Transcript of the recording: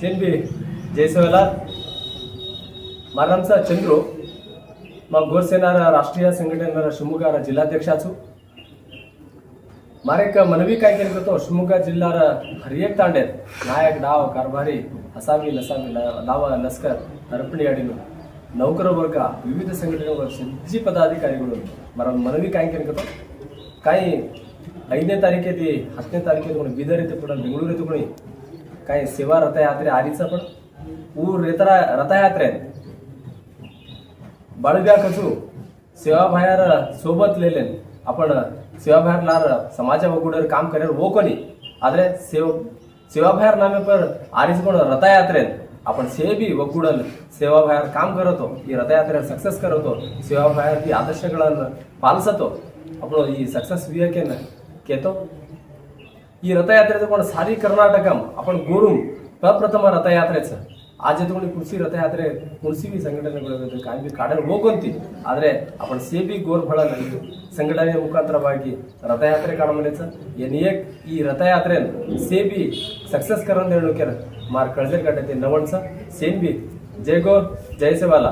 CMP ಜಯಸೇವಲ ಮರಂಸ Chandru, ಮಾ ಗೋರ್ಸೇನಾರ ರಾಷ್ಟ್ರೀಯ ಸಂಘಟನೆ ಶಿವಮೊಗ್ಗ ಜಿಲ್ಲಾಧ್ಯಕ್ಷ ಆಚು ಮನವಿ ಕಾಯ್ಕೆ ಶಿವಮೊಗ್ಗ ಜಿಲ್ಲಾರ ಹರಿಯಕ್ ತಾಂಡೆ, ನಾಯಕ್ ಡಾವ ಕಾರ್ಬಾರಿ, ಅಸಾಮಿ ನಸಾಮಿ ಲಾವ ನಸ್ಕರ್ ಅರ್ಪಣಿ ಆಡಿನ ನೌಕರ ವರ್ಗ, ವಿವಿಧ ಸಂಘಟನೆಗಳ ಸಜ್ಜಿ ಪದಾಧಿಕಾರಿಗಳು. ಮರ ಮನವಿ ಕಾಯ್ಕೆ ಕಾಯಿ ಐದನೇ ತಾರೀಕು ಹತ್ತನೇ ತಾರೀಕು ಬೀದರ್ ಎತ್ತಿಕೊಂಡು ಬೆಂಗಳೂರು ಎತ್ತಿಕೊಂಡು काय सेवा रथयात्रे आरीचा पण? ऊर रेतरा रथयात्रेत बाळग्या कसू सेवा बाहेर सोबत लिहिले आपण सेवा बाहेर लार समाजा वगुडर काम करेल वो कोणी आदरे सेव सेवाभायर नामे पर ಪರ್ पण ರಥಯಾತ್ರೆ आपण सेबी व सेवाभायर सेवा बाहेर काम करतो. ही रथयात्रे सक्सेस करतो. सेवा बाहेर ती आदर्शಗಳನ್ನು पालसतो. आपण ही सक्सेस व्हिय केन केतो. ఈ రథయాత్రతో కూడా సారీ కర్ణాటకం అప్పుడు గోరుం ಪ್ರಪ್ರಥಮ ರಥಯಾತ್ರೆ ಸರ್ ಆ ಜೊತೆಗೊಂಡು ಕುರ್ಸಿ ರಥಯಾತ್ರೆ ಮುನ್ಸಿವಿ ಸಂಘಟನೆಗಳ ಜೊತೆ ಕಾಯಿ ಕಾಡಲು ಹೋಗಂತಿ ಆದರೆ ಅವಳ ಸೇಬಿ ಗೋರ್ಬಳ ನಡೀತು ಸಂಘಟನೆಯ ಮುಖಾಂತರವಾಗಿ ರಥಯಾತ್ರೆ ಕಾಣಮನೆ ಸರ್ ಏನೇಕ್ ಈ ರಥಯಾತ್ರೆ ಸೇಬಿ ಸಕ್ಸಸ್ ಕರಂತ ಹೇಳೋಕೆ ಮಾರ್ ಕಳ್ಸರ್ ಕಟ್ಟೈತೆ ನವಣ್ ಸರ್ ಸೇನ್ಬಿ ಜೈ ಗೋ ಜೈ ಸೇವಾಲ